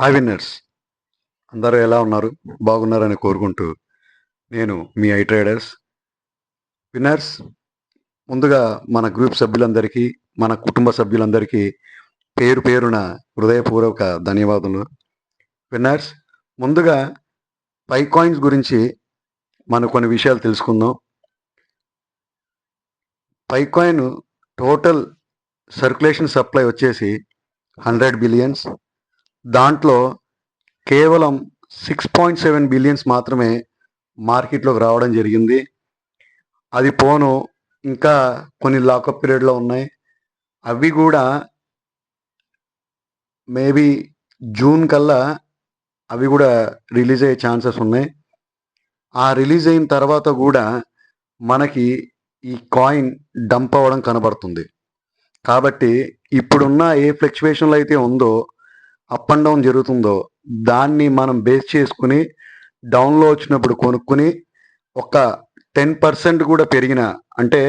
Hi winners అందరూ ఎలా ఉన్నారు? బాగున్నారని కోరుకుంటూ నేను మీ ఐ ట్రేడర్స్. విన్నర్స్ ముందుగా మన గ్రూప్ సభ్యులందరికీ మన కుటుంబ సభ్యులందరికీ పేరు పేరున హృదయపూర్వక ధన్యవాదాలు విన్నర్స్ ముందుగా పై కాయిన్స్ గురించి మనం కొన్ని విషయాలు తెలుసుకుందాం. Pi coin total circulation supply వచ్చేసి హండ్రెడ్ బిలియన్స్ దాంట్లో కేవలం సిక్స్ పాయింట్ సెవెన్ బిలియన్స్ మాత్రమే మార్కెట్లోకి రావడం జరిగింది. అది పోను ఇంకా కొన్ని లాకప్ పీరియడ్లో ఉన్నాయి. అవి కూడా మేబీ జూన్ కల్లా అవి కూడా రిలీజ్ అయ్యే ఛాన్సెస్ ఉన్నాయి. ఆ రిలీజ్ అయిన తర్వాత కూడా మనకి ఈ కాయిన్ డంప్ అవ్వడం కనబడుతుంది. కాబట్టి ఇప్పుడున్న ఏ ఫ్లక్చువేషన్లో అయితే ఉందో అప్ అండ్ డౌన్ జరుగుతుందో దాన్ని మనం బేస్ చేసుకుని డౌన్లో వచ్చినప్పుడు కొనుక్కుని ఒక టెన్ పర్సెంట్ కూడా పెరిగిన అంటే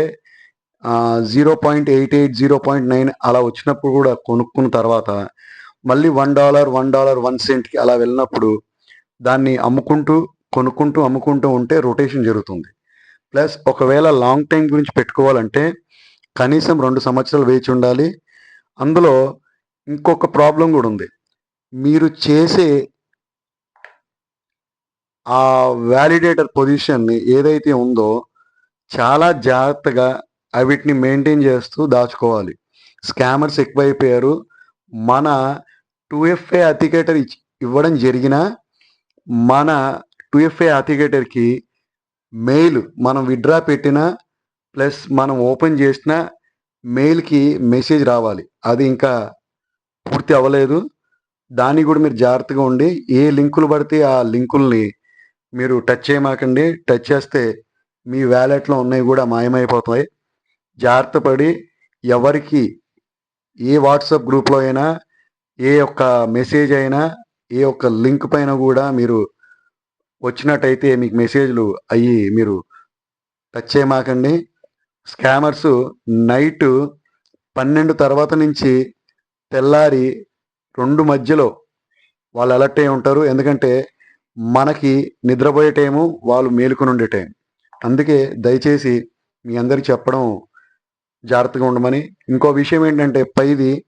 zero point eight eight zero point nine అలా వచ్చినప్పుడు కూడా కొనుక్కున్న తర్వాత మళ్ళీ one dollar one dollar one సెంట్కి అలా వెళ్ళినప్పుడు దాన్ని అమ్ముకుంటూ కొనుక్కుంటూ అమ్ముకుంటూ ఉంటే రొటేషన్ జరుగుతుంది. ప్లస్ ఒకవేళ లాంగ్ టైం గురించి పెట్టుకోవాలంటే కనీసం రెండు సంవత్సరాలు వేచి ఉండాలి. అందులో ఇంకొక ప్రాబ్లం కూడా ఉంది. మీరు చేసే ఆ వ్యాలిడేటర్ పొజిషన్ ఏదైతే ఉందో చాలా జాగ్రత్తగా అవిటిని మెయింటైన్ చేస్తూ దాచుకోవాలి. స్కామర్స్ ఎక్కువైపోయారు. మన టూ ఎఫ్ఏ అథికేటర్ ఇవ్వడం జరిగిన మన టూ ఎఫ్ఏ అథికేటర్కి మెయిల్ మనం విడ్రా పెట్టిన ప్లస్ మనం ఓపెన్ చేసిన మెయిల్కి మెసేజ్ రావాలి. అది ఇంకా పూర్తి అవ్వలేదు. దాన్ని కూడా మీరు జాగ్రత్తగా ఉండి ఏ లింకులు పడితే ఆ లింకుల్ని మీరు టచ్ చేయమాకండి. టచ్ చేస్తే మీ వ్యాలెట్లో ఉన్నాయి కూడా మాయమైపోతాయి. జాగ్రత్త పడి ఎవరికి ఏ వాట్సాప్ గ్రూప్లో అయినా ఏ ఒక్క మెసేజ్ అయినా ఏ ఒక్క లింక్ పైన కూడా మీరు వచ్చినట్టయితే మీకు మెసేజ్లు అయ్యి మీరు టచ్ చేయమాకండి. స్కామర్స్ నైట్ పన్నెండు తర్వాత నుంచి తెల్లారి రెండు మధ్యలో వాళ్ళు అలర్ట్ అయి ఉంటారు. ఎందుకంటే మనకి నిద్రపోయే టైము వాళ్ళు మేలుకొని ఉండే టైం అందుకే దయచేసి మీ అందరికి చెప్పడం జాగ్రత్తగా ఉండమని. ఇంకో విషయం ఏంటంటే పైది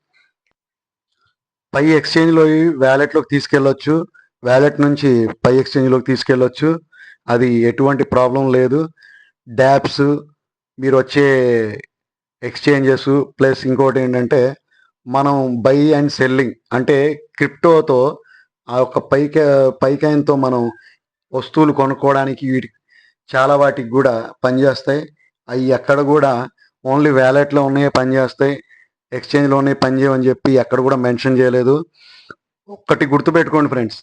పై ఎక్స్చేంజ్లో వ్యాలెట్లోకి తీసుకెళ్ళొచ్చు. వ్యాలెట్ నుంచి పై ఎక్స్చేంజ్లోకి తీసుకెళ్ళొచ్చు. అది ఎటువంటి ప్రాబ్లం లేదు. డ్యాప్స్ మీరు వచ్చే ఎక్స్చేంజెస్ ప్లస్ ఇంకోటి ఏంటంటే మనం బై అండ్ సెల్లింగ్ అంటే క్రిప్టోతో ఆ యొక్క పైక పైకాయంతో మనం వస్తువులు కొనుక్కోవడానికి వీటి చాలా వాటికి కూడా పనిచేస్తాయి. అవి ఎక్కడ కూడా ఓన్లీ వ్యాలెట్లో ఉన్నాయే పనిచేస్తాయి. ఎక్స్చేంజ్లో ఉన్నాయి పనిచేయమని చెప్పి ఎక్కడ కూడా మెన్షన్ చేయలేదు. ఒక్కటి గుర్తుపెట్టుకోండి ఫ్రెండ్స్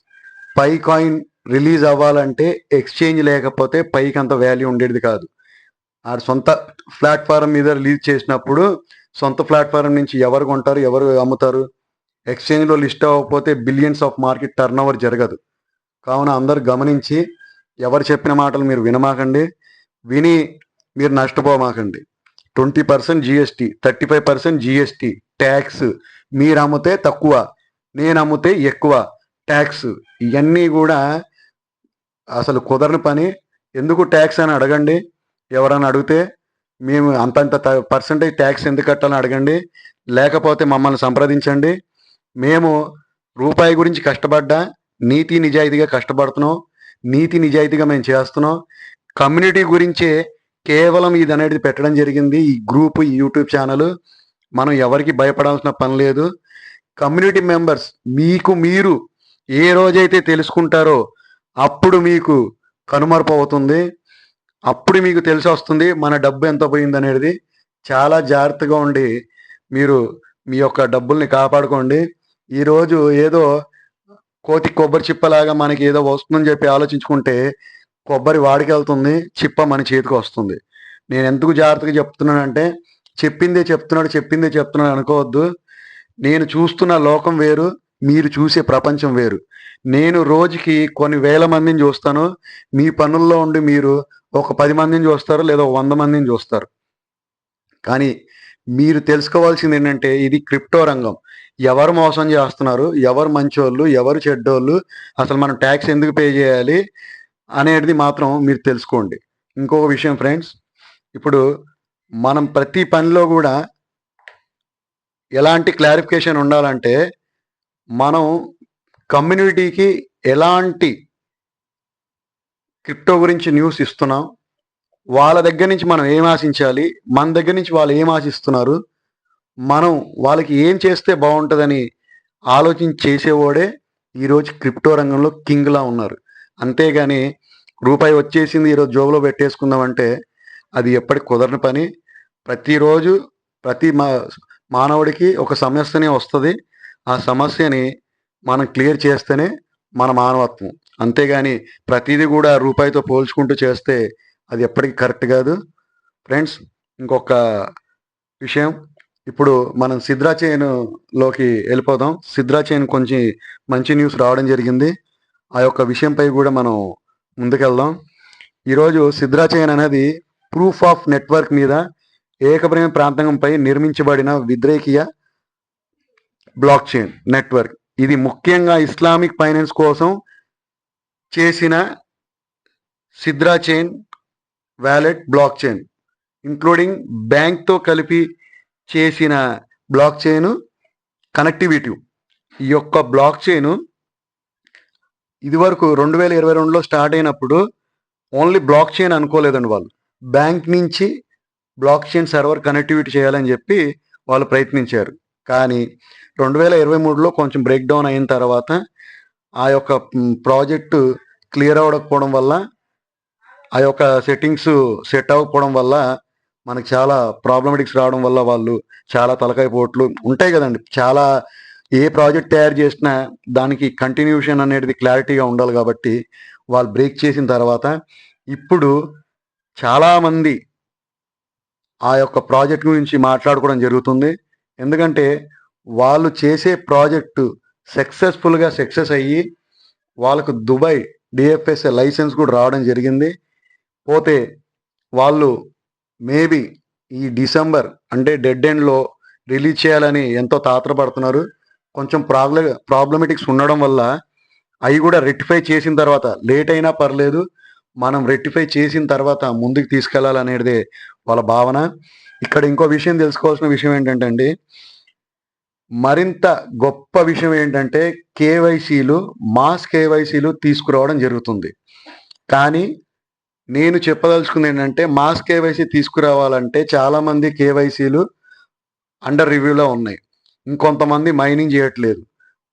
పై కాయిన్ రిలీజ్ అవ్వాలంటే ఎక్స్చేంజ్ లేకపోతే పైకి అంత వాల్యూ ఉండేది కాదు. ఆ సొంత ప్లాట్ఫారం మీద రిలీజ్ చేసినప్పుడు సొంత ప్లాట్ఫారం నుంచి ఎవరు కొంటారు ఎవరు అమ్ముతారు? ఎక్స్చేంజ్లో లిస్ట్ అవ్వకపోతే billions of market turn over జరగదు. కావున అందరు గమనించి ఎవరు చెప్పిన మాటలు మీరు వినమాకండి. విని మీరు నష్టపోమాకండి. Twenty percent GST thirty five percent GST tax మీరు అమ్మితే తక్కువ నేను అమ్మితే ఎక్కువ ట్యాక్స్ ఇవన్నీ కూడా అసలు కుదరని పని. ఎందుకు ట్యాక్స్ అని అడగండి? ఎవరైనా అడిగితే మేము అంతంత పర్సంటేజ్ ట్యాక్స్ ఎందుకు కట్టాలని అడగండి. లేకపోతే మమ్మల్ని సంప్రదించండి. మేము రూపాయి గురించి కష్టపడ్డా నీతి నిజాయితీగా కష్టపడుతున్నాం. నీతి నిజాయితీగా మేము చేస్తున్నాం. కమ్యూనిటీ గురించే కేవలం ఇది అనేది పెట్టడం జరిగింది. ఈ గ్రూప్ ఈ యూట్యూబ్ ఛానల్. మనం ఎవరికి భయపడాల్సిన పని లేదు. కమ్యూనిటీ మెంబర్స్ మీకు మీరు ఏ రోజైతే తెలుసుకుంటారో అప్పుడు మీకు కనుమరుపు అవుతుంది. అప్పుడు మీకు తెలిసి వస్తుంది మన డబ్బు ఎంత పోయింది అనేది చాలా జాగ్రత్తగా ఉండి మీరు మీ యొక్క డబ్బుల్ని కాపాడుకోండి. ఈరోజు ఏదో కోతి కొబ్బరి చిప్పలాగా మనకి ఏదో వస్తుందని చెప్పి ఆలోచించుకుంటే కొబ్బరి వాడికి వెళ్తుంది చిప్ప మన చేతికి వస్తుంది. నేను ఎందుకు జాగ్రత్తగా చెప్తున్నానంటే చెప్పిందే చెప్తున్నాడు చెప్పిందే చెప్తున్నాడు అనుకోవద్దు. నేను చూస్తున్న లోకం వేరు మీరు చూసే ప్రపంచం వేరు. నేను రోజుకి కొన్ని వేల మందిని చూస్తాను. మీ పనుల్లో ఉండి మీరు ఒక పది మందిని చూస్తారు లేదా వంద మందిని చూస్తారు. కానీ మీరు తెలుసుకోవాల్సింది ఏంటంటే ఇది క్రిప్టో రంగం. ఎవరు మోసం చేస్తున్నారు ఎవరు మంచోళ్ళు ఎవరు చెడ్డోళ్ళు అసలు మనం ట్యాక్స్ ఎందుకు పే చేయాలి అనేది మాత్రం మీరు తెలుసుకోండి. ఇంకొక విషయం ఫ్రెండ్స్ ఇప్పుడు మనం ప్రతి పనిలో కూడా ఎలాంటి క్లారిఫికేషన్ ఉండాలంటే మనం కమ్యూనిటీకి ఎలాంటి క్రిప్టో గురించి న్యూస్ ఇస్తున్నాం. వాళ్ళ దగ్గర నుంచి మనం ఏం ఆశించాలి? మన దగ్గర నుంచి వాళ్ళు ఏం ఆశిస్తున్నారు? మనం వాళ్ళకి ఏం చేస్తే బాగుంటుందని ఆలోచించి చేసేవాడే ఈరోజు క్రిప్టో రంగంలో కింగ్లా ఉన్నారు. అంతేగాని రూపాయి వచ్చేసింది ఈరోజు జోబులో పెట్టేసుకుందామంటే అది ఎప్పటికి కుదరని పని. ప్రతిరోజు ప్రతి మా మానవుడికి ఒక సమస్యనే వస్తుంది. ఆ సమస్యని మనం క్లియర్ చేస్తేనే మన మానవత్వం. అంతేగాని ప్రతిదీ కూడా రూపాయితో పోల్చుకుంటూ చేస్తే అది ఎప్పటికీ కరెక్ట్ కాదు. ఫ్రెండ్స్ ఇంకొక విషయం. ఇప్పుడు మనం సిద్రా లోకి వెళ్ళిపోదాం. సిద్రా చైన్ కొంచెం మంచి న్యూస్ రావడం జరిగింది. ఆ యొక్క విషయంపై కూడా మనం ముందుకెళ్దాం. ఈరోజు సిద్రా చైన్ అనేది ప్రూఫ్ ఆఫ్ నెట్వర్క్ మీద ఏకప్రేమ ప్రాంతంపై నిర్మించబడిన విద్రేకీయ బ్లాక్ చైన్ నెట్వర్క్. ఇది ముఖ్యంగా ఇస్లామిక్ ఫైనాన్స్ కోసం చేసిన Sidra chain wallet block chain including బ్యాంక్తో కలిపి చేసిన బ్లాక్ చైన్ కనెక్టివిటీ ఈ యొక్క బ్లాక్ చైన్ ఇదివరకు రెండు వేల ఇరవై రెండులో స్టార్ట్ అయినప్పుడు ఓన్లీ బ్లాక్ చైన్ అనుకోలేదండి వాళ్ళు. బ్యాంక్ నుంచి బ్లాక్ చైన్ సర్వర్ కనెక్టివిటీ చేయాలని చెప్పి వాళ్ళు ప్రయత్నించారు. కానీ రెండు వేల ఇరవై మూడులో కొంచెం బ్రేక్ డౌన్ అయిన తర్వాత ఆ యొక్క ప్రాజెక్టు క్లియర్ అవ్వకపోవడం వల్ల ఆ యొక్క సెట్టింగ్స్ సెట్ అవ్వకపోవడం వల్ల మనకు చాలా ప్రాబ్లమెటిక్స్ రావడం వల్ల వాళ్ళు చాలా తలకాయ పోట్లు ఉంటాయి కదండి. చాలా ఏ ప్రాజెక్ట్ తయారు చేసినా దానికి కంటిన్యూషన్ అనేది క్లారిటీగా ఉండాలి కాబట్టి వాళ్ళు బ్రేక్ చేసిన తర్వాత ఇప్పుడు చాలామంది ఆ యొక్క ప్రాజెక్ట్ గురించి మాట్లాడుకోవడం జరుగుతుంది. ఎందుకంటే వాళ్ళు చేసే ప్రాజెక్టు సక్సెస్ఫుల్గా సక్సెస్ అయ్యి వాళ్ళకు దుబాయ్ డిఎఫ్ఎస్ఏ లైసెన్స్ కూడా రావడం జరిగింది. పోతే వాళ్ళు మేబీ ఈ డిసెంబర్ అంటే డెడ్ ఎండ్లో రిలీజ్ చేయాలని ఎంతో తాత్రపడుతున్నారు. కొంచెం ప్రాబ్ల ప్రాబ్లమెటిక్స్ ఉండడం వల్ల అవి కూడా రెక్టిఫై చేసిన తర్వాత లేట్ అయినా పర్లేదు మనం రెక్టిఫై చేసిన తర్వాత ముందుకు తీసుకెళ్ళాలనేది వాళ్ళ భావన. ఇక్కడ ఇంకో విషయం తెలుసుకోవాల్సిన విషయం ఏంటంటే అండి మరింత గొప్ప విషయం ఏంటంటే కేవైసీలు మాస్ కేవైసీలు తీసుకురావడం జరుగుతుంది. కానీ నేను చెప్పదలుచుకుంది ఏంటంటే మాస్ కేవైసీ తీసుకురావాలంటే చాలామంది కేవైసీలు అండర్ రివ్యూలో ఉన్నాయి. ఇంకొంతమంది మైనింగ్ చేయట్లేదు.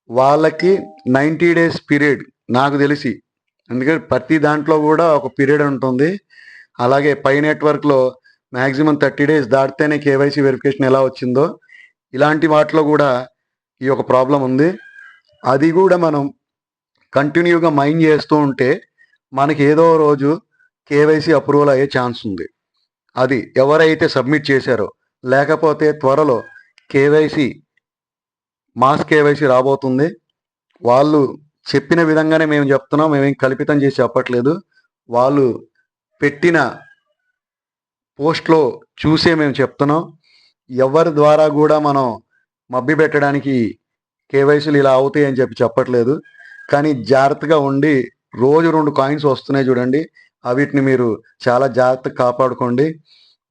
వాళ్ళకి నైంటీ డేస్ పీరియడ్ నాకు తెలిసి. ఎందుకంటే ప్రతి దాంట్లో కూడా ఒక పీరియడ్ ఉంటుంది. అలాగే పై నెట్వర్క్లో మ్యాక్సిమం థర్టీ డేస్ దాటితేనే కేవైసీ వెరిఫికేషన్ ఎలా వచ్చిందో ఇలాంటి వాటిలో కూడా ఈ యొక్క ప్రాబ్లం ఉంది. అది కూడా మనం కంటిన్యూగా మైండ్ చేస్తూ ఉంటే మనకి ఏదో రోజు కేవైసీ అప్రూవల్ అయ్యే ఛాన్స్ ఉంది. అది ఎవరైతే సబ్మిట్ చేశారో లేకపోతే త్వరలో కేవైసీ మాస్ కేవైసీ రాబోతుంది. వాళ్ళు చెప్పిన విధంగానే మేము చెప్తున్నాం మేమేం కల్పితం చేసి చెప్పట్లేదు. వాళ్ళు పెట్టిన పోస్ట్లో చూసే మేము చెప్తున్నాం. ఎవరి ద్వారా కూడా మనం మబ్బి పెట్టడానికి కేవైసీలు ఇలా అవుతాయి అని చెప్పి చెప్పట్లేదు. కానీ జాగ్రత్తగా ఉండి రోజు రెండు కాయిన్స్ వస్తున్నాయి చూడండి. వీటిని మీరు చాలా జాగ్రత్తగా కాపాడుకోండి.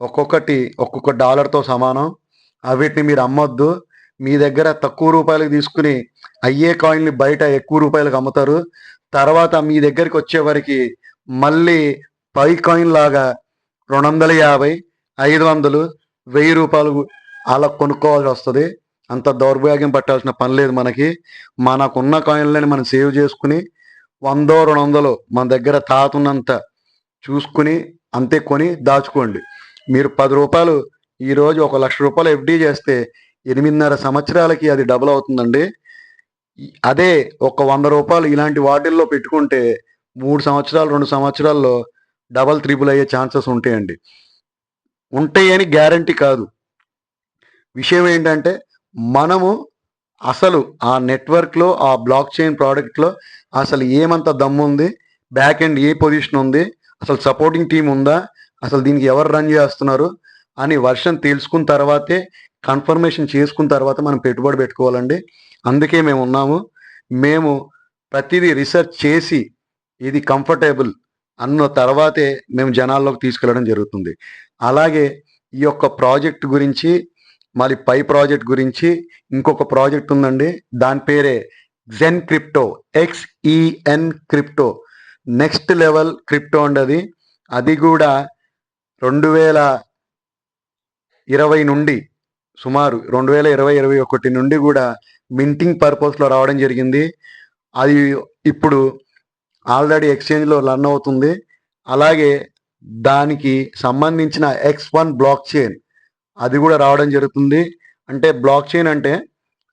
ఒక్కొక్కటి ఒక్కొక్క డాలర్తో సమానం. అవిటిని మీరు అమ్మొద్దు. మీ దగ్గర తక్కువ రూపాయలకు తీసుకుని అయ్యే కాయిన్లు బయట ఎక్కువ రూపాయలకు అమ్ముతారు. తర్వాత మీ దగ్గరికి వచ్చేవరికి మళ్ళీ పై కాయిన్ లాగా రెండు వందల యాభై ఐదు వందలు వెయ్యి రూపాయలు అలా కొనుక్కోవాల్సి వస్తుంది. అంత దౌర్భాగ్యం పట్టాల్సిన పని లేదు మనకి. మనకున్న కాయిన్లని మనం సేవ్ చేసుకుని వందో రెండు వందలు మన దగ్గర తాతున్నంత చూసుకుని అంతే కొని దాచుకోండి. మీరు పది రూపాయలు ఈరోజు ఒక లక్ష రూపాయలు ఎఫ్డీ చేస్తే ఎనిమిదిన్నర సంవత్సరాలకి అది డబుల్ అవుతుందండి. అదే ఒక వంద రూపాయలు ఇలాంటి వాటిల్లో పెట్టుకుంటే మూడు సంవత్సరాలు రెండు సంవత్సరాల్లో డబల్ త్రిబుల్ అయ్యే ఛాన్సెస్ ఉంటాయండి. ఉంటాయని గ్యారంటీ కాదు. విషయం ఏంటంటే మనము అసలు ఆ నెట్వర్క్లో ఆ బ్లాక్ చైన్ ప్రోడక్ట్లో అసలు ఏమంత దమ్ముంది బ్యాక్ ఎండ్ ఏ పొజిషన్ ఉంది అసలు సపోర్టింగ్ టీం ఉందా అసలు దీనికి ఎవరు రన్ చేస్తున్నారు అని వర్షన్ తెలుసుకున్న తర్వాతే కన్ఫర్మేషన్ చేసుకున్న తర్వాత మనం పెట్టుబడి పెట్టుకోవాలండి. అందుకే మేము ఉన్నాము. మేము ప్రతిదీ రీసెర్చ్ చేసి ఇది కంఫర్టబుల్ అన్న తర్వాతే మేము జనాల్లోకి తీసుకెళ్ళడం జరుగుతుంది. అలాగే ఈ యొక్క ప్రాజెక్ట్ గురించి మళ్ళీ పై ప్రాజెక్ట్ గురించి ఇంకొక ప్రాజెక్ట్ ఉందండి. దాని పేరే Xen crypto XEN crypto next level crypto అండి అది. అది కూడా రెండు వేల ఇరవై నుండి సుమారు రెండు వేల ఇరవై ఇరవై ఒకటి నుండి కూడా మింటింగ్ పర్పస్లో రావడం జరిగింది. అది ఇప్పుడు ఆల్రెడీ ఎక్స్చేంజ్లో రన్ అవుతుంది. అలాగే దానికి సంబంధించిన ఎక్స్ వన్ బ్లాక్ చైన్ అది కూడా రావడం జరుగుతుంది. అంటే బ్లాక్ చైన్ అంటే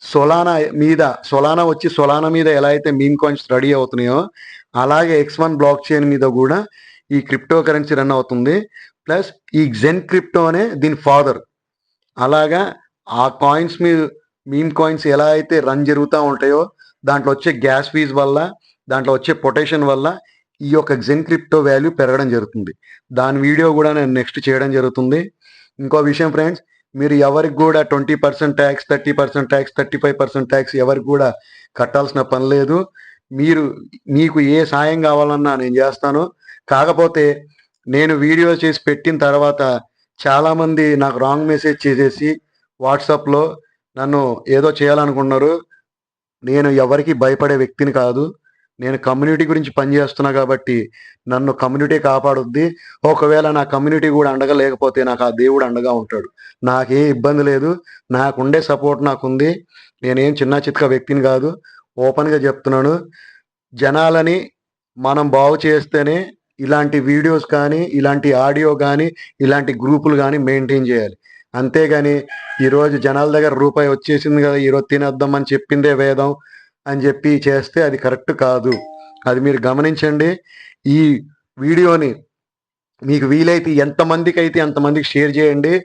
సొలానా మీద సొలానా వచ్చి సొలానా మీద ఎలా అయితే మీన్ కాయిన్స్ రెడీ అవుతున్నాయో అలాగే ఎక్స్ వన్ బ్లాక్ చైన్ మీద కూడా ఈ క్రిప్టో కరెన్సీ రన్ అవుతుంది. ప్లస్ ఈ జెన్ క్రిప్టో అనే దీని ఫాదర్ అలాగా ఆ కాయిన్స్ మీద మీమ్ కాయిన్స్ ఎలా అయితే రన్ జరుగుతూ ఉంటాయో దాంట్లో వచ్చే గ్యాస్ ఫీజ్ వల్ల దాంట్లో వచ్చే పొటేషన్ వల్ల ఈ యొక్క జెన్ క్రిప్టో వాల్యూ పెరగడం జరుగుతుంది. దాని వీడియో కూడా నేను నెక్స్ట్ చేయడం జరుగుతుంది. ఇంకో విషయం ఫ్రెండ్స్ మీరు ఎవరికి కూడా twenty percent tax thirty percent tax thirty five percent tax ఎవరికి కూడా కట్టాల్సిన పని లేదు. మీరు మీకు ఏ సాయం కావాలన్నా నేను చేస్తాను. కాకపోతే నేను వీడియో చేసి పెట్టిన తర్వాత చాలామంది నాకు రాంగ్ మెసేజ్ చేసేసి వాట్సాప్లో నన్ను ఏదో చేయాలనుకున్నారు. నేను ఎవరికి భయపడే వ్యక్తిని కాదు. నేను కమ్యూనిటీ గురించి పనిచేస్తున్నా కాబట్టి నన్ను కమ్యూనిటీ కాపాడుద్ది. ఒకవేళ నా కమ్యూనిటీ కూడా అండగా లేకపోతే నాకు ఆ దేవుడు అండగా ఉంటాడు. నాకే ఇబ్బంది లేదు. నాకుండే సపోర్ట్ నాకుంది. నేనేం చిన్న చిత్క వ్యక్తిని కాదు. ఓపెన్గా చెప్తున్నాను. జనాలని మనం బాగు చేస్తేనే ఇలాంటి వీడియోస్ కానీ ఇలాంటి ఆడియో కానీ ఇలాంటి గ్రూపులు కానీ మెయింటైన్ చేయాలి. అంతేగాని ఈరోజు జనాల దగ్గర రూపాయి వచ్చేసింది కదా ఈరోజు తినేద్దాం అని చెప్పిందే వేదం. అని చెప్పి చేస్తే అది కరెక్ట్ కాదు. అది మీరు గమనించండి. ఈ వీడియోని మీకు వీలైతే ఎంతమందికి అయితే అంతమందికి షేర్ చేయండి.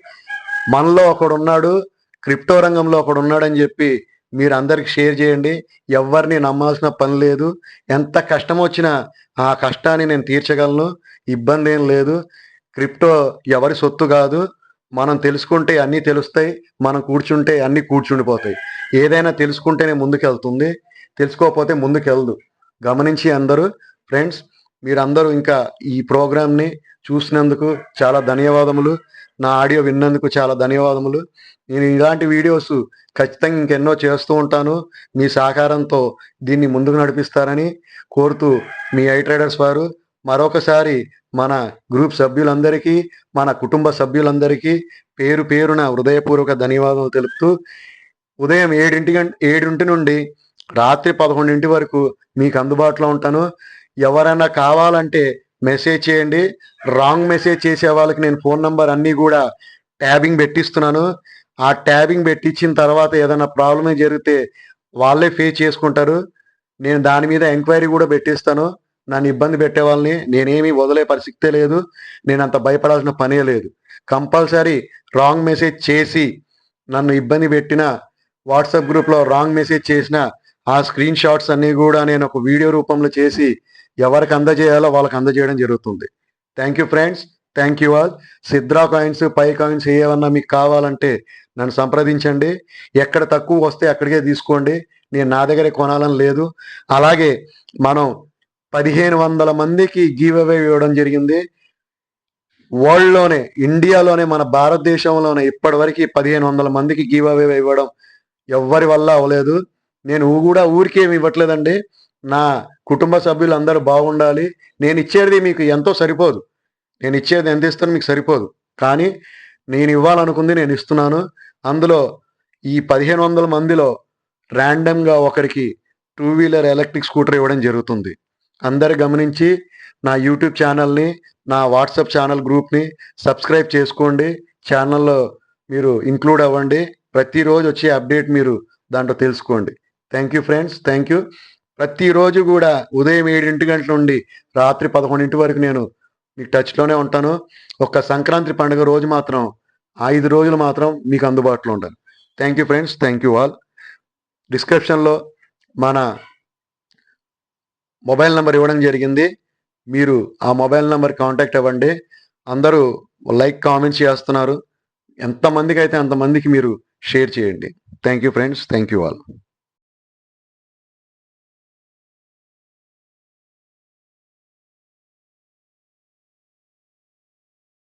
మనలో ఒకడు ఉన్నాడు క్రిప్టో రంగంలో ఒకడు ఉన్నాడని చెప్పి మీరు అందరికి షేర్ చేయండి. ఎవరిని నమ్మాల్సిన పని లేదు. ఎంత కష్టం వచ్చినా ఆ కష్టాన్ని నేను తీర్చగలను. ఇబ్బంది ఏం లేదు. క్రిప్టో ఎవరి సొత్తు కాదు. మనం తెలుసుకుంటే అన్నీ తెలుస్తాయి. మనం కూర్చుంటే అన్నీ కూర్చుండిపోతాయి. ఏదైనా తెలుసుకుంటేనే ముందుకెళ్తుంది. తెలుసుకోకపోతే ముందుకెళ్ళదు గమనించి అందరూ ఫ్రెండ్స్ మీరందరూ ఇంకా ఈ ప్రోగ్రామ్ని చూసినందుకు చాలా ధన్యవాదములు. నా ఆడియో విన్నందుకు చాలా ధన్యవాదములు. నేను ఇలాంటి వీడియోస్ ఖచ్చితంగా ఇంకెన్నో చేస్తూ ఉంటాను. మీ సహకారంతో దీన్ని ముందుకు నడిపిస్తారని కోరుతూ మీ ఐ ట్రేడర్స్ వారు మరొకసారి మన గ్రూప్ సభ్యులందరికీ మన కుటుంబ సభ్యులందరికీ పేరు పేరున హృదయపూర్వక ధన్యవాదాలు తెలుపుతూ ఉదయం ఏడింటి గంట ఏడింటి నుండి రాత్రి పదకొండింటి వరకు మీకు అందుబాటులో ఉంటాను. ఎవరైనా కావాలంటే మెసేజ్ చేయండి. రాంగ్ మెసేజ్ చేసే వాళ్ళకి నేను ఫోన్ నంబర్ అన్నీ కూడా ట్యాబింగ్ పెట్టిస్తున్నాను. ఆ ట్యాబింగ్ పెట్టించిన తర్వాత ఏదైనా ప్రాబ్లమే జరిగితే వాళ్ళే ఫేస్ చేసుకుంటారు. నేను దాని మీద ఎంక్వైరీ కూడా పెట్టిస్తాను. నన్ను ఇబ్బంది పెట్టే వాళ్ళని నేనేమి వదిలే పరిస్థితే లేదు. నేను అంత భయపడాల్సిన పనే లేదు. కంపల్సరీ రాంగ్ మెసేజ్ చేసి నన్ను ఇబ్బంది పెట్టిన వాట్సాప్ గ్రూప్లో రాంగ్ మెసేజ్ చేసిన ఆ స్క్రీన్ షాట్స్ అన్ని కూడా నేను ఒక వీడియో రూపంలో చేసి ఎవరికి అందజేయాలో వాళ్ళకి అందజేయడం జరుగుతుంది. Thank you friends thank you all Sidra coins Pi coins ఏమన్నా మీకు కావాలంటే నన్ను సంప్రదించండి. ఎక్కడ తక్కువ వస్తే అక్కడికే తీసుకోండి. నేను నా దగ్గరే కొనాలని లేదు. అలాగే మనం పదిహేను వందల మందికి గివ్ అవే ఇవ్వడం జరిగింది. వరల్డ్లోనే ఇండియాలోనే మన భారతదేశంలోనే ఇప్పటివరకు పదిహేను వందల మందికి గివ్ అవే ఇవ్వడం ఎవ్వరి వల్ల అవ్వలేదు. నేను కూడా ఊరికేమి ఇవ్వట్లేదండి. నా కుటుంబ సభ్యులు అందరూ బాగుండాలి. నేను ఇచ్చేది మీకు ఎంతో సరిపోదు. నేను ఇచ్చేది ఎంత ఇస్తాను మీకు సరిపోదు. కానీ నేను ఇవ్వాలనుకుంది నేను ఇస్తున్నాను. అందులో ఈ పదిహేను వందల మందిలో ర్యాండమ్గా ఒకరికి టూ వీలర్ ఎలక్ట్రిక్ స్కూటర్ ఇవ్వడం జరుగుతుంది. అందరు గమనించి నా యూట్యూబ్ ఛానల్ని నా వాట్సాప్ ఛానల్ గ్రూప్ని సబ్స్క్రైబ్ చేసుకోండి. ఛానల్లో మీరు ఇంక్లూడ్ అవ్వండి. ప్రతిరోజు వచ్చే అప్డేట్ మీరు దాంట్లో తెలుసుకోండి. Thank you friends thank you ప్రతిరోజు కూడా ఉదయం ఏడింటి గంటల నుండి రాత్రి పదకొండింటి వరకు నేను మీకు టచ్లోనే ఉంటాను. ఒక్క సంక్రాంతి పండుగ రోజు మాత్రం ఐదు రోజులు మాత్రం మీకు అందుబాటులో ఉంటాను thank you friends thank you all డిస్క్రిప్షన్లో మన మొబైల్ నెంబర్ ఇవ్వడం జరిగింది. మీరు ఆ మొబైల్ నెంబర్ కాంటాక్ట్ అవ్వండి. అందరూ లైక్ కామెంట్స్ చేస్తున్నారు. ఎంతమందికి అయితే అంతమందికి మీరు షేర్ చేయండి. Thank you friends thank you all